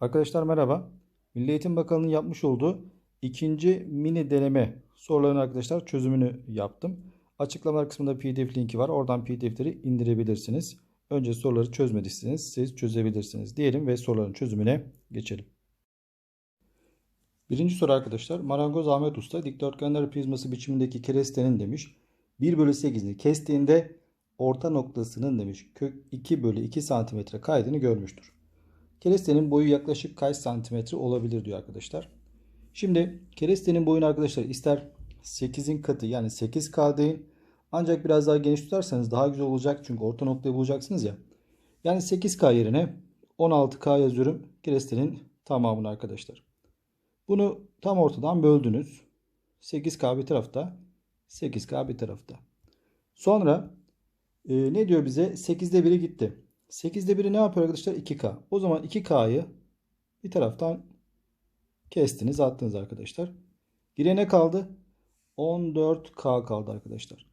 Arkadaşlar merhaba. Milli Eğitim Bakanlığı'nın yapmış olduğu ikinci mini deneme sorularının arkadaşlar çözümünü yaptım. Açıklamalar kısmında PDF linki var. Oradan PDF'leri indirebilirsiniz. Önce soruları çözmediyseniz siz çözebilirsiniz diyelim ve soruların çözümüne geçelim. Birinci soru arkadaşlar. Marangoz Ahmet Usta dikdörtgenler prizması biçimindeki kerestenin demiş. 1 bölü 8'ini kestiğinde orta noktasının demiş kök 2 bölü 2 santimetre kaydını görmüştür. Kerestenin boyu yaklaşık kaç santimetre olabilir diyor arkadaşlar. Şimdi kerestenin boyunu arkadaşlar ister 8'in katı yani 8K deyin. Ancak biraz daha geniş tutarsanız daha güzel olacak. Çünkü orta noktayı bulacaksınız ya. Yani 8K yerine 16K yazıyorum. Kerestenin tamamını arkadaşlar. Bunu tam ortadan böldünüz. 8K bir tarafta. 8K bir tarafta. Sonra e, ne diyor bize? 8'de 1'i gitti. 8'de 1'i ne yapıyor arkadaşlar? 2K. O zaman 2K'yı bir taraftan kestiniz attınız arkadaşlar. Geriye ne kaldı? 14K kaldı arkadaşlar.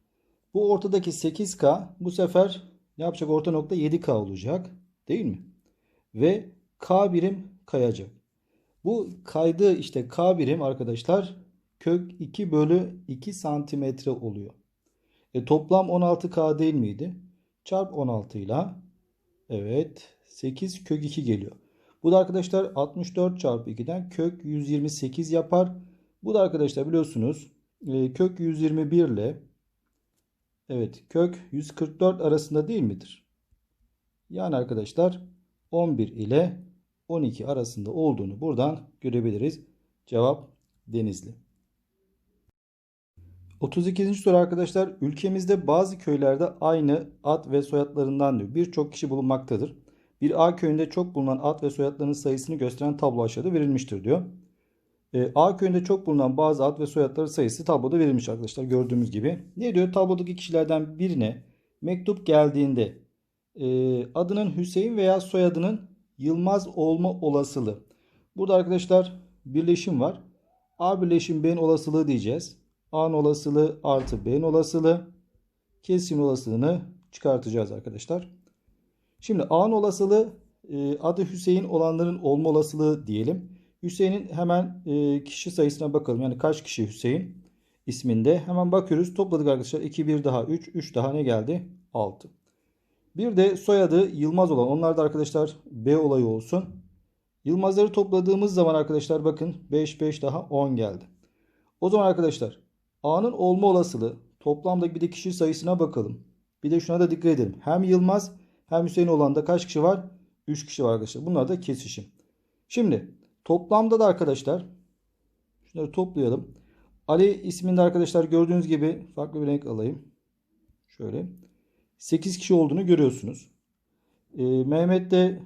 Bu ortadaki 8K bu sefer ne yapacak? Orta nokta 7K olacak. Değil mi? Ve K birim kayacak. Bu kaydı işte K birim arkadaşlar kök 2 bölü 2 santimetre oluyor. E, toplam 16K değil miydi? Çarp 16 ile evet 8 kök 2 geliyor. Bu da arkadaşlar 64 çarpı 2'den kök 128 yapar. Bu da arkadaşlar biliyorsunuz e, kök 121 ile evet kök 144 arasında değil midir? Yani arkadaşlar 11 ile 12 arasında olduğunu buradan görebiliriz. Cevap Denizli. 32. soru arkadaşlar. Ülkemizde bazı köylerde aynı ad ve soyadlarından. Birçok kişi bulunmaktadır. Bir A köyünde çok bulunan ad ve soyadlarının sayısını gösteren tablo aşağıda verilmiştir diyor. E, A köyünde çok bulunan bazı ad ve soyadların sayısı tabloda verilmiş arkadaşlar gördüğümüz gibi. Ne diyor? Tablodaki kişilerden birine mektup geldiğinde e, adının Hüseyin veya soyadının Yılmaz olma olasılığı. Burada arkadaşlar birleşim var. A birleşim B'nin olasılığı diyeceğiz. A'nın olasılığı artı B'nin olasılığı. Kesin olasılığını çıkartacağız arkadaşlar. Şimdi A'nın olasılığı e, adı Hüseyin olanların olma olasılığı diyelim. Hüseyin'in hemen e, kişi sayısına bakalım. Yani kaç kişi Hüseyin isminde. Hemen bakıyoruz. Topladık arkadaşlar. 2 1 daha 3. 3 daha ne geldi? 6. Bir de soyadı Yılmaz olan. Onlar da arkadaşlar B olayı olsun. Yılmazları topladığımız zaman arkadaşlar bakın 5 5 daha 10 geldi. O zaman arkadaşlar A'nın olma olasılığı toplamda bir de kişi sayısına bakalım. Bir de şuna da dikkat edelim. Hem Yılmaz hem Hüseyin olan da kaç kişi var? 3 kişi var arkadaşlar. Bunlar da kesişim. Şimdi toplamda da arkadaşlar şunları toplayalım. Ali isminde arkadaşlar gördüğünüz gibi farklı bir renk alayım. Şöyle. 8 kişi olduğunu görüyorsunuz. Ee, Mehmet'te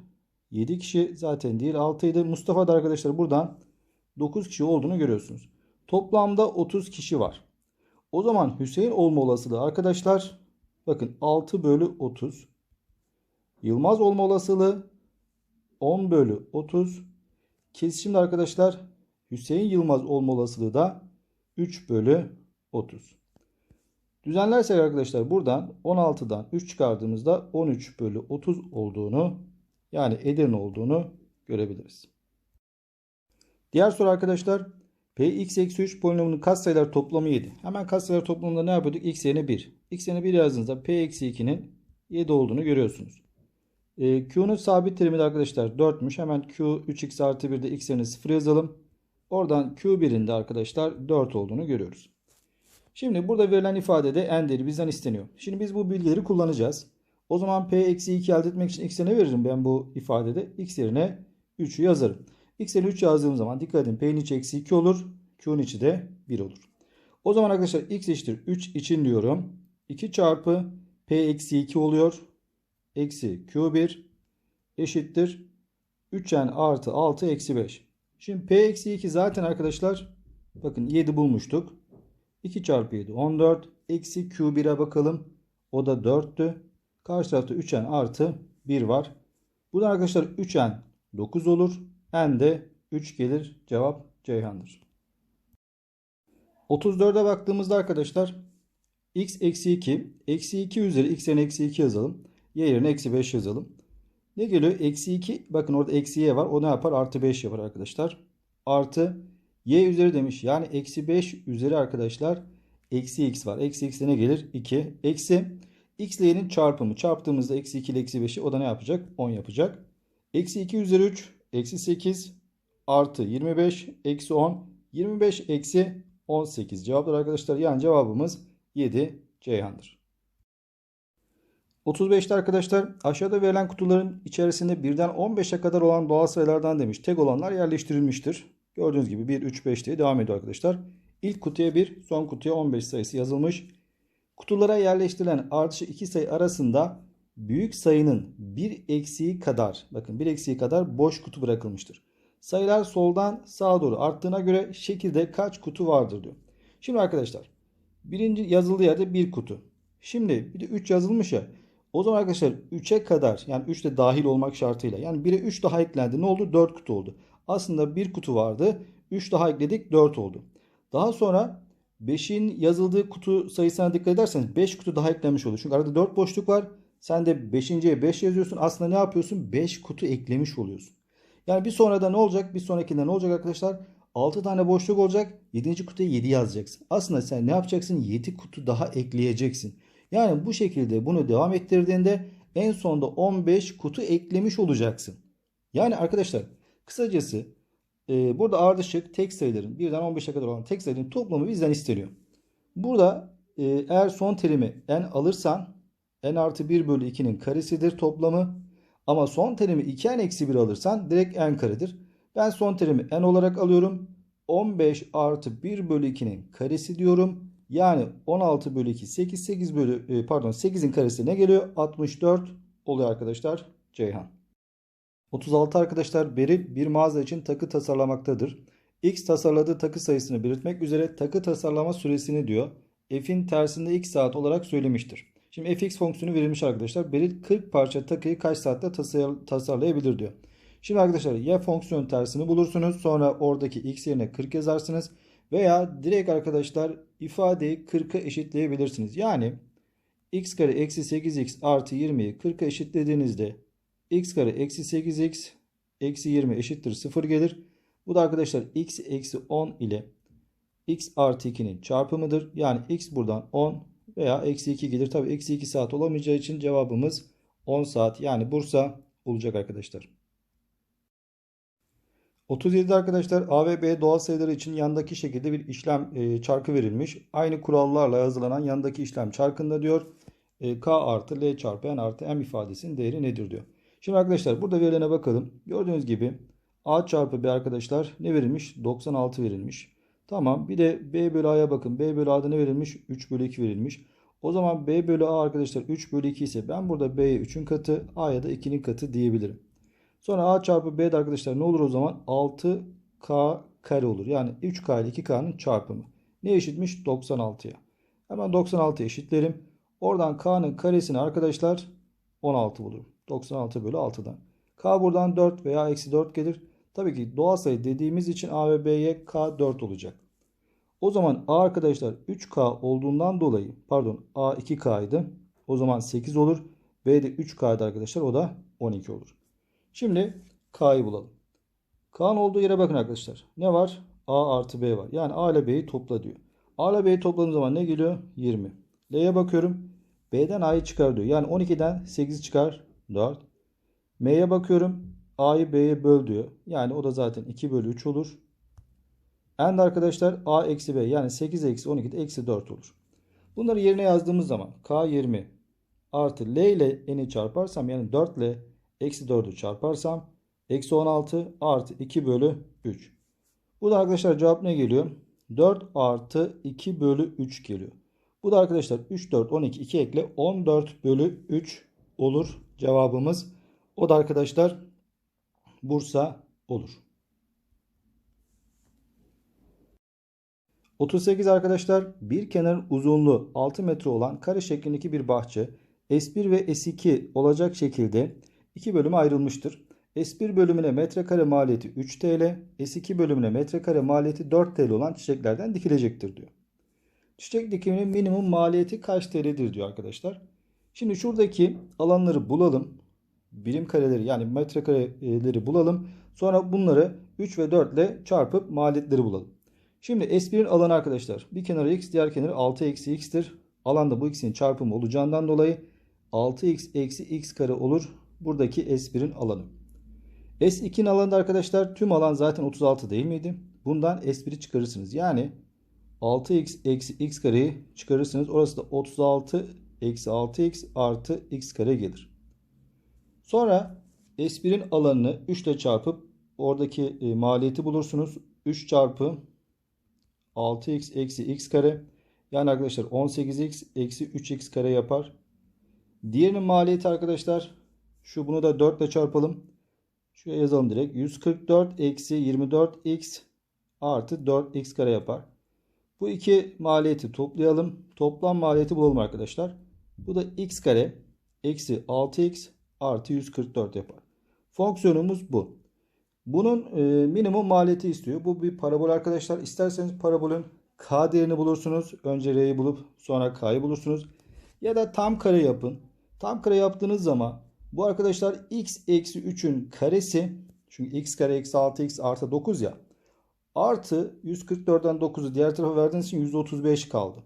7 kişi zaten değil 6 idi. Mustafa da arkadaşlar buradan 9 kişi olduğunu görüyorsunuz. Toplamda 30 kişi var. O zaman Hüseyin olma olasılığı arkadaşlar bakın 6 bölü 30. Yılmaz olma olasılığı 10 bölü 30. Kesişimde arkadaşlar Hüseyin Yılmaz olma olasılığı da 3 bölü 30. Düzenlersek arkadaşlar buradan 16'dan 3 çıkardığımızda 13 bölü 30 olduğunu yani Edirne olduğunu görebiliriz. Diğer soru arkadaşlar Px eksi 3 polinomunun katsayılar toplamı 7. Hemen katsayılar toplamında ne yapıyorduk? x yerine 1. x yerine 1 yazdığınızda p eksi 2'nin 7 olduğunu görüyorsunuz. E, Q'nun sabit terimi de arkadaşlar 4'müş. Hemen Q 3x artı 1'de x yerine 0 yazalım. Oradan Q1'in de arkadaşlar 4 olduğunu görüyoruz. Şimdi burada verilen ifadede n değeri bizden isteniyor. Şimdi biz bu bilgileri kullanacağız. O zaman p eksi 2 elde etmek için x'e ne veririm ben bu ifadede? x yerine 3'ü yazarım. x yerine 3 yazdığım zaman dikkat edin p'nin içi eksi 2 olur. q'nun içi de 1 olur. O zaman arkadaşlar x eşittir 3 için diyorum. 2 çarpı p eksi 2 oluyor. Eksi q1 eşittir 3n artı 6 eksi 5. Şimdi p eksi 2 zaten arkadaşlar bakın 7 bulmuştuk. 2 çarpı 7 14. Eksi Q1'e bakalım. O da 4'tü. Karşı tarafta 3n artı 1 var. Buradan arkadaşlar 3n 9 olur. n de 3 gelir. Cevap Ceyhan'dır. 34'e baktığımızda arkadaşlar x eksi 2. Eksi 2 üzeri x yerine eksi 2 yazalım. Y yerine eksi 5 yazalım. Ne geliyor? Eksi 2. Bakın orada eksi y var. O ne yapar? Artı 5 yapar arkadaşlar. Artı y üzeri demiş. Yani eksi 5 üzeri arkadaşlar eksi x var. Eksi x'e ne gelir? 2. Eksi x ile y'nin çarpımı. Çarptığımızda eksi 2 ile eksi 5'i o da ne yapacak? 10 yapacak. Eksi 2 üzeri 3. Eksi 8 artı 25 eksi 10. 25 eksi 18 cevaplar arkadaşlar. Yani cevabımız 7 Ceyhan'dır. 35'te arkadaşlar aşağıda verilen kutuların içerisinde birden 15'e kadar olan doğal sayılardan demiş. Tek olanlar yerleştirilmiştir. Gördüğünüz gibi 1, 3, 5 diye devam ediyor arkadaşlar. İlk kutuya 1, son kutuya 15 sayısı yazılmış. Kutulara yerleştirilen artışı iki sayı arasında büyük sayının bir eksiği kadar bakın bir eksiği kadar boş kutu bırakılmıştır. Sayılar soldan sağa doğru arttığına göre şekilde kaç kutu vardır diyor. Şimdi arkadaşlar birinci yazıldığı yerde bir kutu. Şimdi bir de 3 yazılmış ya. O zaman arkadaşlar 3'e kadar yani 3 de dahil olmak şartıyla yani 1'e 3 daha eklendi. Ne oldu? 4 kutu oldu. Aslında bir kutu vardı. 3 daha ekledik 4 oldu. Daha sonra 5'in yazıldığı kutu sayısına dikkat ederseniz 5 kutu daha eklenmiş oluyor. Çünkü arada 4 boşluk var. Sen de 5.ye 5 yazıyorsun. Aslında ne yapıyorsun? 5 kutu eklemiş oluyorsun. Yani bir sonrada ne olacak? Bir sonrakinde ne olacak arkadaşlar? 6 tane boşluk olacak. 7. kutuya 7 yazacaksın. Aslında sen ne yapacaksın? 7 kutu daha ekleyeceksin. Yani bu şekilde bunu devam ettirdiğinde en sonda 15 kutu eklemiş olacaksın. Yani arkadaşlar kısacası e, burada ardışık tek sayıların birden 15'e kadar olan tek sayıların toplamı bizden isteniyor. Burada e, eğer son terimi n alırsan n artı 1 bölü 2'nin karesidir toplamı. Ama son terimi 2n eksi 1 alırsan direkt n karedir. Ben son terimi n olarak alıyorum. 15 artı 1 bölü 2'nin karesi diyorum. Yani 16 bölü 2 8 8 bölü e, pardon 8'in karesi ne geliyor? 64 oluyor arkadaşlar Ceyhan. 36 arkadaşlar Beril bir mağaza için takı tasarlamaktadır. X tasarladığı takı sayısını belirtmek üzere takı tasarlama süresini diyor. F'in tersinde x saat olarak söylemiştir. Şimdi fx fonksiyonu verilmiş arkadaşlar. Beril 40 parça takıyı kaç saatte tasarlayabilir diyor. Şimdi arkadaşlar ya fonksiyon tersini bulursunuz. Sonra oradaki x yerine 40 yazarsınız. Veya direkt arkadaşlar ifadeyi 40'a eşitleyebilirsiniz. Yani x kare eksi 8x artı 20'yi 40'a eşitlediğinizde x kare eksi 8x eksi 20 eşittir 0 gelir. Bu da arkadaşlar x eksi 10 ile x artı 2'nin çarpımıdır. Yani x buradan 10 veya eksi 2 gelir. Tabi eksi 2 saat olamayacağı için cevabımız 10 saat yani Bursa olacak arkadaşlar. 37'de arkadaşlar A ve B doğal sayıları için yandaki şekilde bir işlem e, çarkı verilmiş. Aynı kurallarla yazılanan yandaki işlem çarkında diyor e, K artı L çarpı N artı M ifadesinin değeri nedir diyor. Şimdi arkadaşlar burada verilene bakalım. Gördüğünüz gibi A çarpı B arkadaşlar ne verilmiş? 96 verilmiş. Tamam bir de B bölü A'ya bakın. B bölü A'da ne verilmiş? 3 bölü 2 verilmiş. O zaman B bölü A arkadaşlar 3 bölü 2 ise ben burada B'ye 3'ün katı A'ya da 2'nin katı diyebilirim. Sonra A çarpı B'de arkadaşlar ne olur o zaman? 6K kare olur. Yani 3K ile 2K'nın çarpımı. Ne eşitmiş? 96'ya. Hemen 96'ya eşitlerim. Oradan K'nın karesini arkadaşlar 16 bulurum. 96 bölü 6'dan. K buradan 4 veya eksi 4 gelir. Tabii ki doğal sayı dediğimiz için A ve B'ye K 4 olacak. O zaman A arkadaşlar 3K olduğundan dolayı pardon A 2K idi. O zaman 8 olur. B de 3K'ydı arkadaşlar. O da 12 olur. Şimdi K'yı bulalım. K'nın olduğu yere bakın arkadaşlar. Ne var? A artı B var. Yani A ile B'yi topla diyor. A ile B'yi topladığım zaman ne geliyor? 20. L'ye bakıyorum. B'den A'yı çıkar diyor. Yani 12'den 8 çıkar. 4. M'ye bakıyorum. A'yı B'ye böl diyor. Yani o da zaten 2 bölü 3 olur. And arkadaşlar A eksi B yani 8 eksi 12 de eksi 4 olur. Bunları yerine yazdığımız zaman K 20 artı L ile N'i çarparsam yani 4 ile eksi 4'ü çarparsam eksi 16 artı 2 bölü 3. Bu da arkadaşlar cevap ne geliyor? 4 artı 2 bölü 3 geliyor. Bu da arkadaşlar 3, 4, 12, 2 ekle 14 bölü 3 olur cevabımız. O da arkadaşlar Bursa olur. 38 arkadaşlar bir kenarın uzunluğu 6 metre olan kare şeklindeki bir bahçe S1 ve S2 olacak şekilde iki bölüme ayrılmıştır. S1 bölümüne metrekare maliyeti 3 TL, S2 bölümüne metrekare maliyeti 4 TL olan çiçeklerden dikilecektir diyor. Çiçek dikiminin minimum maliyeti kaç TL'dir diyor arkadaşlar. Şimdi şuradaki alanları bulalım. Birim kareleri yani metrekareleri bulalım. Sonra bunları 3 ve 4 ile çarpıp maliyetleri bulalım. Şimdi S1'in alanı arkadaşlar bir kenarı x diğer kenarı 6 eksi x'tir. Alanda bu ikisinin çarpımı olacağından dolayı 6x eksi x kare olur. Buradaki S1'in alanı. S2'nin alanında arkadaşlar tüm alan zaten 36 değil miydi? Bundan S1'i çıkarırsınız. Yani 6x eksi x kareyi çıkarırsınız. Orası da 36 eksi 6x artı x kare gelir. Sonra S1'in alanını 3 ile çarpıp oradaki e, maliyeti bulursunuz. 3 çarpı 6x eksi x kare. Yani arkadaşlar 18x eksi 3x kare yapar. Diğerinin maliyeti arkadaşlar şu bunu da 4 ile çarpalım. Şuraya yazalım direkt. 144 eksi 24x artı 4x kare yapar. Bu iki maliyeti toplayalım. Toplam maliyeti bulalım arkadaşlar. Bu da x kare eksi 6x artı 144 yapar. Fonksiyonumuz bu. Bunun e, minimum maliyeti istiyor. Bu bir parabol arkadaşlar. İsterseniz parabolün k değerini bulursunuz. Önce r'yi bulup sonra k'yı bulursunuz. Ya da tam kare yapın. Tam kare yaptığınız zaman bu arkadaşlar x eksi 3'ün karesi çünkü x kare eksi 6x artı 9 ya artı 144'den 9'u diğer tarafa verdiğiniz için 135 kaldı.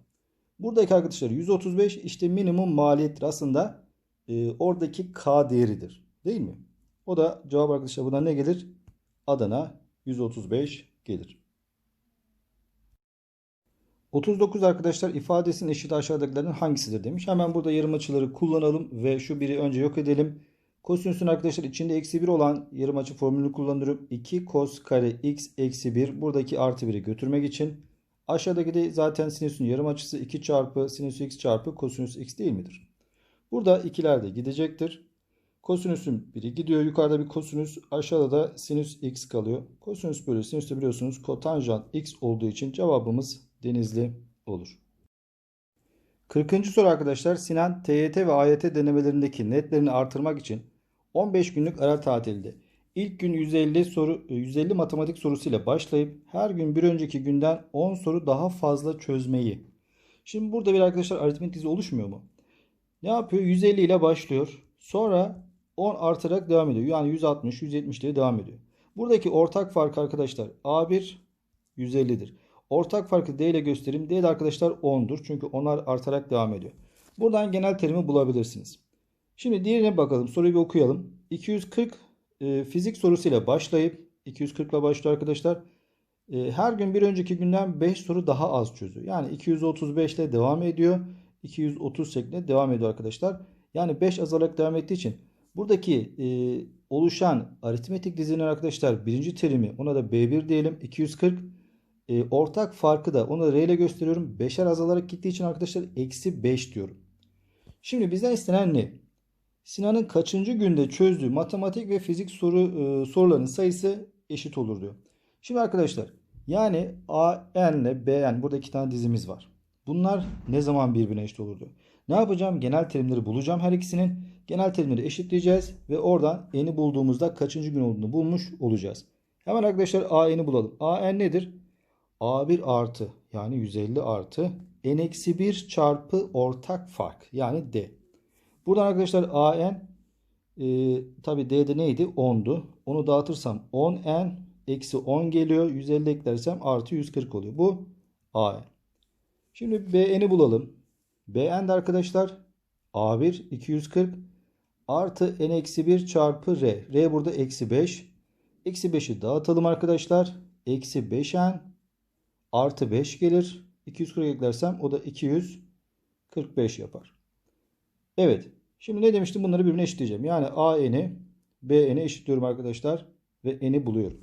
Buradaki arkadaşlar 135 işte minimum maliyettir aslında e, oradaki k değeridir değil mi? O da cevap arkadaşlar buna ne gelir? Adana 135 gelir. 39 arkadaşlar ifadesinin eşit aşağıdakilerden hangisidir demiş. Hemen burada yarım açıları kullanalım ve şu biri önce yok edelim. Kosinüsün arkadaşlar içinde eksi 1 olan yarım açı formülünü kullanıyorum. 2 kos kare x eksi 1 buradaki artı 1'i götürmek için. Aşağıdaki de zaten sinüsün yarım açısı 2 çarpı sinüs x çarpı kosinüs x değil midir? Burada ikiler de gidecektir. Kosinüsün biri gidiyor. Yukarıda bir kosinüs. Aşağıda da sinüs x kalıyor. Kosinüs bölü sinüs de biliyorsunuz kotanjant x olduğu için cevabımız denizli olur. 40. soru arkadaşlar Sinan TYT ve AYT denemelerindeki netlerini artırmak için 15 günlük ara tatilde ilk gün 150 soru 150 matematik sorusuyla başlayıp her gün bir önceki günden 10 soru daha fazla çözmeyi. Şimdi burada bir arkadaşlar aritmetik dizi oluşmuyor mu? Ne yapıyor? 150 ile başlıyor. Sonra 10 artarak devam ediyor. Yani 160, 170 diye devam ediyor. Buradaki ortak fark arkadaşlar A1 150'dir. Ortak farkı D ile göstereyim. D de arkadaşlar 10'dur. Çünkü onlar artarak devam ediyor. Buradan genel terimi bulabilirsiniz. Şimdi diğerine bakalım. Soruyu bir okuyalım. 240 e, fizik sorusuyla başlayıp 240 ile başlıyor arkadaşlar. E, her gün bir önceki günden 5 soru daha az çözüyor. Yani 235 ile devam ediyor. 230 şeklinde devam ediyor arkadaşlar. Yani 5 azalarak devam ettiği için buradaki e, oluşan aritmetik dizinin arkadaşlar birinci terimi ona da B1 diyelim. 240 e, ortak farkı da onu R ile gösteriyorum. 5'er azalarak gittiği için arkadaşlar eksi 5 diyorum. Şimdi bizden istenen ne? Sinan'ın kaçıncı günde çözdüğü matematik ve fizik soru e, sorularının sayısı eşit olur diyor. Şimdi arkadaşlar yani A n ile B n burada iki tane dizimiz var. Bunlar ne zaman birbirine eşit olur diyor. Ne yapacağım? Genel terimleri bulacağım her ikisinin. Genel terimleri eşitleyeceğiz ve oradan n'i bulduğumuzda kaçıncı gün olduğunu bulmuş olacağız. Hemen arkadaşlar a n'i bulalım. a n nedir? A1 artı yani 150 artı n-1 çarpı ortak fark yani D. Buradan arkadaşlar AN e, tabi D'de neydi? 10'du. Onu dağıtırsam 10N eksi 10 geliyor. 150 eklersem artı 140 oluyor. Bu AN. Şimdi BN'i bulalım. BN de arkadaşlar A1 240 artı N-1 çarpı R. R burada eksi 5. Eksi 5'i dağıtalım arkadaşlar. Eksi 5N artı 5 gelir. 240 eklersem o da 245 yapar. Evet. Şimdi ne demiştim? Bunları birbirine eşitleyeceğim. Yani a eni b eni eşitliyorum arkadaşlar. Ve eni buluyorum.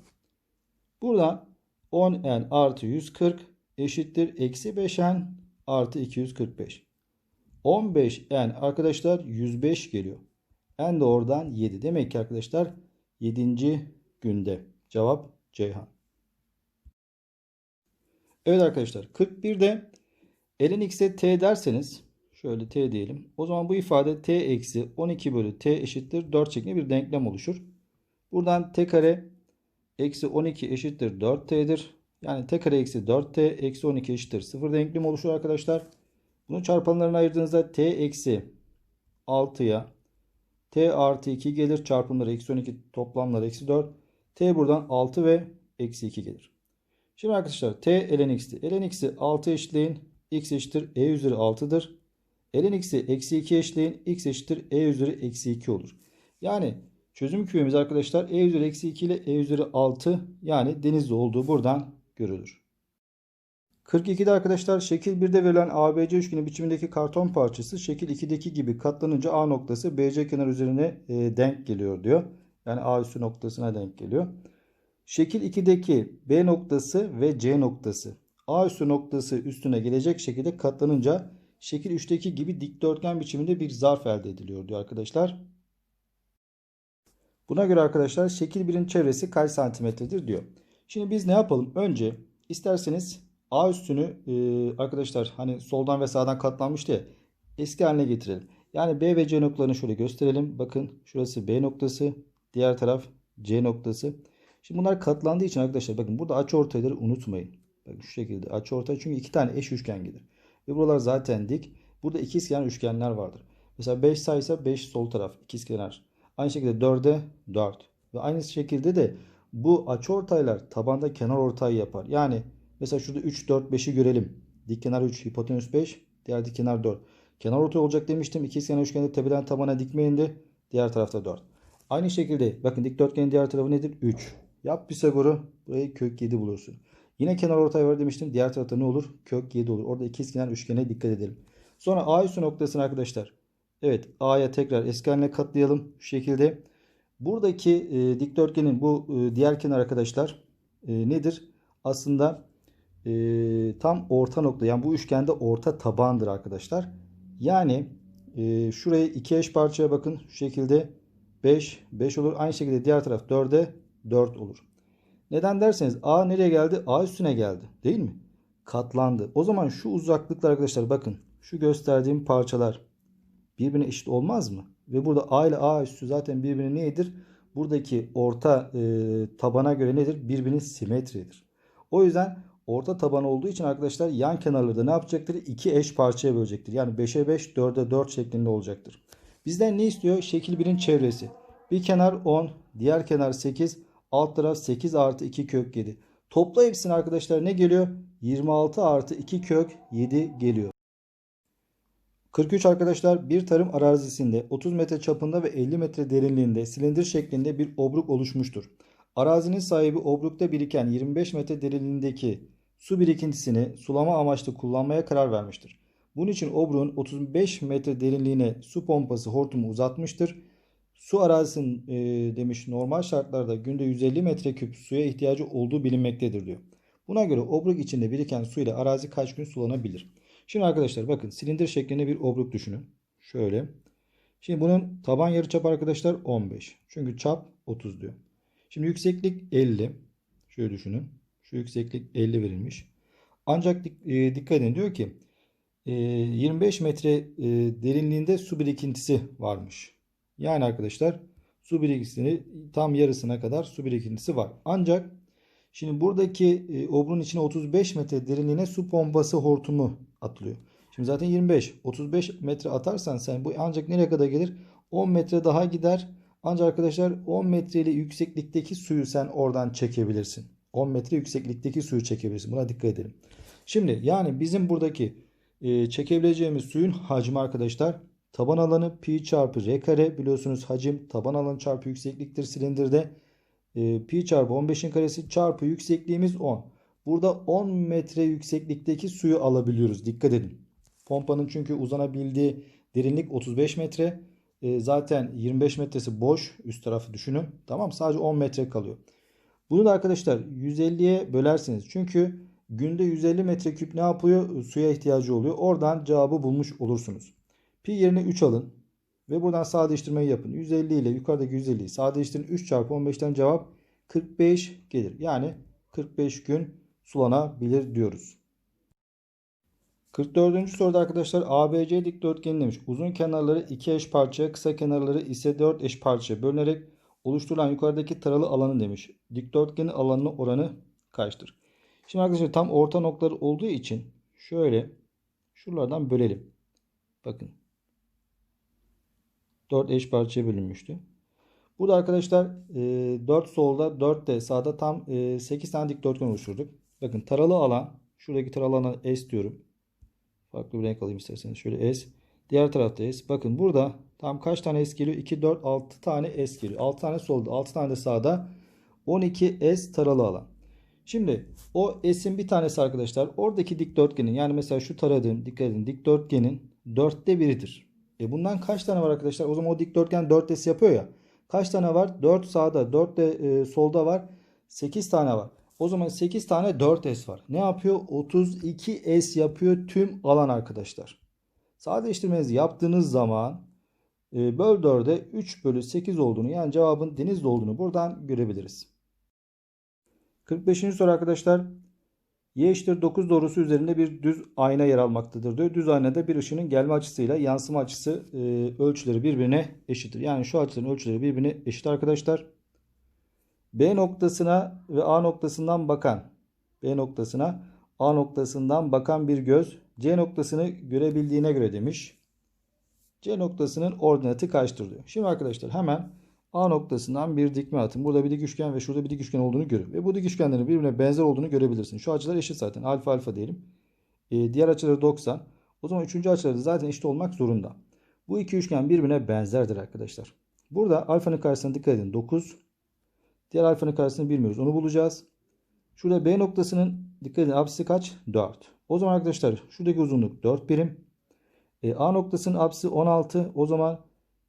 Buradan 10n artı 140 eşittir. Eksi 5n artı 245. 15n arkadaşlar 105 geliyor. n de oradan 7. Demek ki arkadaşlar 7. günde. Cevap Ceyhan. Evet arkadaşlar 41'de ln x'e t derseniz şöyle t diyelim. O zaman bu ifade t eksi 12 bölü t eşittir 4 şeklinde bir denklem oluşur. Buradan t kare eksi 12 eşittir 4t'dir. Yani t kare eksi 4t eksi 12 eşittir. 0 denklemi oluşuyor arkadaşlar. Bunu çarpanlarına ayırdığınızda t eksi 6'ya t artı 2 gelir. Çarpımları eksi 12 toplamları eksi 4. t buradan 6 ve eksi 2 gelir. Şimdi arkadaşlar t ln x'ti. ln x'i 6 eşitleyin. x eşittir e üzeri 6'dır. Ln x'i eksi 2 eşitleyin. x eşittir e üzeri eksi 2 olur. Yani çözüm kümemiz arkadaşlar e üzeri eksi 2 ile e üzeri 6 yani denizli olduğu buradan görülür. 42'de arkadaşlar şekil 1'de verilen ABC üçgeni biçimindeki karton parçası şekil 2'deki gibi katlanınca A noktası BC kenar üzerine e, denk geliyor diyor. Yani A üstü noktasına denk geliyor. Şekil 2'deki B noktası ve C noktası A üstü noktası üstüne gelecek şekilde katlanınca şekil 3'teki gibi dikdörtgen biçiminde bir zarf elde ediliyor diyor arkadaşlar. Buna göre arkadaşlar şekil 1'in çevresi kaç santimetredir diyor. Şimdi biz ne yapalım? Önce isterseniz A üstünü e, arkadaşlar hani soldan ve sağdan katlanmıştı ya eski haline getirelim. Yani B ve C noktalarını şöyle gösterelim. Bakın şurası B noktası, diğer taraf C noktası. Şimdi bunlar katlandığı için arkadaşlar bakın burada açıortayları unutmayın. Bakın şu şekilde açıortay çünkü iki tane eş üçgen gelir. Ve buralar zaten dik. Burada ikizkenar üçgenler vardır. Mesela 5 sayısa 5 sol taraf ikizkenar. Aynı şekilde 4'e 4. Ve aynı şekilde de bu açıortaylar tabanda kenar ortay yapar. Yani mesela şurada 3 4 5'i görelim. Dik kenar 3, hipotenüs 5, diğer dik kenar 4. Kenar ortay olacak demiştim. İkizkenar üçgende tepeden tabana dikme indi. Diğer tarafta 4. Aynı şekilde bakın dikdörtgenin diğer tarafı nedir? 3. Yap Pisagor'u. Burayı kök 7 bulursun. Yine kenar ortay var demiştim. Diğer tarafta ne olur? Kök 7 olur. Orada ikizkenar üçgene dikkat edelim. Sonra A üstü noktasını arkadaşlar. Evet A'ya tekrar eski katlayalım. Şu şekilde. Buradaki e, dikdörtgenin bu e, diğer kenar arkadaşlar e, nedir? Aslında e, tam orta nokta. Yani bu üçgende orta tabandır arkadaşlar. Yani e, şurayı iki eş parçaya bakın. Şu şekilde 5, 5 olur. Aynı şekilde diğer taraf 4'e 4 olur. Neden derseniz A nereye geldi? A üstüne geldi. Değil mi? Katlandı. O zaman şu uzaklıklar arkadaşlar bakın. Şu gösterdiğim parçalar birbirine eşit olmaz mı? Ve burada A ile A üstü zaten birbirine nedir? Buradaki orta e, tabana göre nedir? Birbirinin simetridir. O yüzden orta taban olduğu için arkadaşlar yan kenarları da ne yapacaktır? İki eş parçaya bölecektir. Yani 5'e 5, 4'e 4 şeklinde olacaktır. Bizden ne istiyor? Şekil 1'in çevresi. Bir kenar 10, diğer kenar 8, alt taraf 8 artı 2 kök 7. Topla hepsini arkadaşlar ne geliyor? 26 artı 2 kök 7 geliyor. 43 arkadaşlar bir tarım arazisinde 30 metre çapında ve 50 metre derinliğinde silindir şeklinde bir obruk oluşmuştur. Arazinin sahibi obrukta biriken 25 metre derinliğindeki su birikintisini sulama amaçlı kullanmaya karar vermiştir. Bunun için obruğun 35 metre derinliğine su pompası hortumu uzatmıştır. Su arazisinin e, demiş normal şartlarda günde 150 metreküp suya ihtiyacı olduğu bilinmektedir diyor. Buna göre obruk içinde biriken su ile arazi kaç gün sulanabilir? Şimdi arkadaşlar bakın silindir şeklinde bir obruk düşünün. Şöyle. Şimdi bunun taban yarıçap arkadaşlar 15. Çünkü çap 30 diyor. Şimdi yükseklik 50. Şöyle düşünün. Şu yükseklik 50 verilmiş. Ancak e, dikkat edin diyor ki 25 e, metre e, derinliğinde su birikintisi varmış. Yani arkadaşlar su birikintisini tam yarısına kadar su birikintisi var. Ancak şimdi buradaki obrun içine 35 metre derinliğine su pompası hortumu atılıyor. Şimdi zaten 25. 35 metre atarsan sen bu ancak nereye kadar gelir? 10 metre daha gider. Ancak arkadaşlar 10 metreli yükseklikteki suyu sen oradan çekebilirsin. 10 metre yükseklikteki suyu çekebilirsin. Buna dikkat edelim. Şimdi yani bizim buradaki e, çekebileceğimiz suyun hacmi arkadaşlar taban alanı pi çarpı r kare biliyorsunuz hacim taban alanı çarpı yüksekliktir silindirde. E, pi çarpı 15'in karesi çarpı yüksekliğimiz 10. Burada 10 metre yükseklikteki suyu alabiliyoruz. Dikkat edin. Pompanın çünkü uzanabildiği derinlik 35 metre. E, zaten 25 metresi boş. Üst tarafı düşünün. Tamam sadece 10 metre kalıyor. Bunu da arkadaşlar 150'ye bölersiniz. Çünkü günde 150 metreküp ne yapıyor? Suya ihtiyacı oluyor. Oradan cevabı bulmuş olursunuz. Pi yerine 3 alın. Ve buradan sadeleştirmeyi yapın. 150 ile yukarıdaki 150'yi sadeleştirin. 3 çarpı 15'ten cevap 45 gelir. Yani 45 gün sulanabilir diyoruz. 44. soruda arkadaşlar ABC dikdörtgeni demiş. Uzun kenarları 2 eş parçaya, kısa kenarları ise 4 eş parçaya bölünerek oluşturulan yukarıdaki taralı alanı demiş. Dikdörtgenin alanının oranı kaçtır? Şimdi arkadaşlar tam orta noktaları olduğu için şöyle şuralardan bölelim. Bakın. 4 eş parçaya bölünmüştü. Burada arkadaşlar 4 solda 4 de sağda tam 8 tane dikdörtgen oluşturduk. Bakın taralı alan şuradaki taralı alana S diyorum. Farklı bir renk alayım isterseniz. Şöyle S. Diğer tarafta S. Bakın burada tam kaç tane S geliyor? 2, 4, 6 tane S geliyor. 6 tane solda 6 tane de sağda. 12 S taralı alan. Şimdi o S'in bir tanesi arkadaşlar oradaki dikdörtgenin yani mesela şu taradığım dikkat edin dikdörtgenin dörtte biridir. E bundan kaç tane var arkadaşlar? O zaman o dikdörtgen 4S yapıyor ya. Kaç tane var? 4 sağda, 4 de e, solda var. 8 tane var. O zaman 8 tane 4S var. Ne yapıyor? 32S yapıyor tüm alan arkadaşlar. Sadeleştirmenizi yaptığınız zaman e, böl 4'e 3 bölü 8 olduğunu yani cevabın denizli olduğunu buradan görebiliriz. 45. soru arkadaşlar. Y eşittir 9 doğrusu üzerinde bir düz ayna yer almaktadır diyor. Düz aynada bir ışının gelme açısıyla yansıma açısı e, ölçüleri birbirine eşittir. Yani şu açıların ölçüleri birbirine eşit arkadaşlar. B noktasına ve A noktasından bakan B noktasına A noktasından bakan bir göz C noktasını görebildiğine göre demiş. C noktasının ordinatı kaçtır diyor. Şimdi arkadaşlar hemen A noktasından bir dikme atın. Burada bir dik üçgen ve şurada bir dik üçgen olduğunu görün. Ve bu dik üçgenlerin birbirine benzer olduğunu görebilirsin. Şu açılar eşit zaten. Alfa alfa diyelim. Ee, diğer açıları 90. O zaman üçüncü açıları zaten eşit olmak zorunda. Bu iki üçgen birbirine benzerdir arkadaşlar. Burada alfanın karşısına dikkat edin. 9. Diğer alfanın karşısını bilmiyoruz. Onu bulacağız. Şurada B noktasının dikkat edin. Apsisi kaç? 4. O zaman arkadaşlar şuradaki uzunluk 4 birim. E, A noktasının apsisi 16. O zaman e,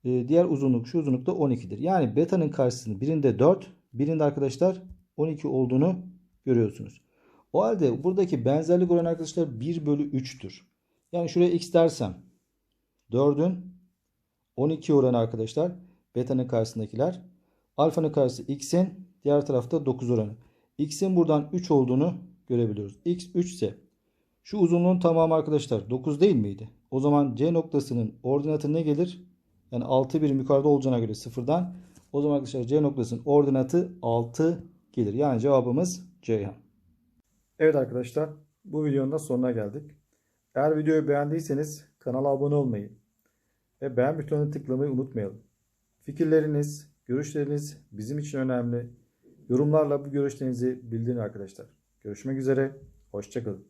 diğer uzunluk şu uzunluk da 12'dir. Yani beta'nın karşısının birinde 4, birinde arkadaşlar 12 olduğunu görüyorsunuz. O halde buradaki benzerlik oranı arkadaşlar 1 bölü 3'tür. Yani şuraya x dersem 4'ün 12 oranı arkadaşlar beta'nın karşısındakiler. Alfanın karşısı x'in diğer tarafta 9 oranı. x'in buradan 3 olduğunu görebiliyoruz. x 3 ise şu uzunluğun tamamı arkadaşlar 9 değil miydi? O zaman C noktasının ordinatı ne gelir? Yani 6 birim yukarıda olacağına göre sıfırdan. O zaman arkadaşlar C noktasının ordinatı 6 gelir. Yani cevabımız Ceyhan. Evet arkadaşlar bu videonun da sonuna geldik. Eğer videoyu beğendiyseniz kanala abone olmayı ve beğen butonuna tıklamayı unutmayalım. Fikirleriniz, görüşleriniz bizim için önemli. Yorumlarla bu görüşlerinizi bildirin arkadaşlar. Görüşmek üzere. Hoşçakalın.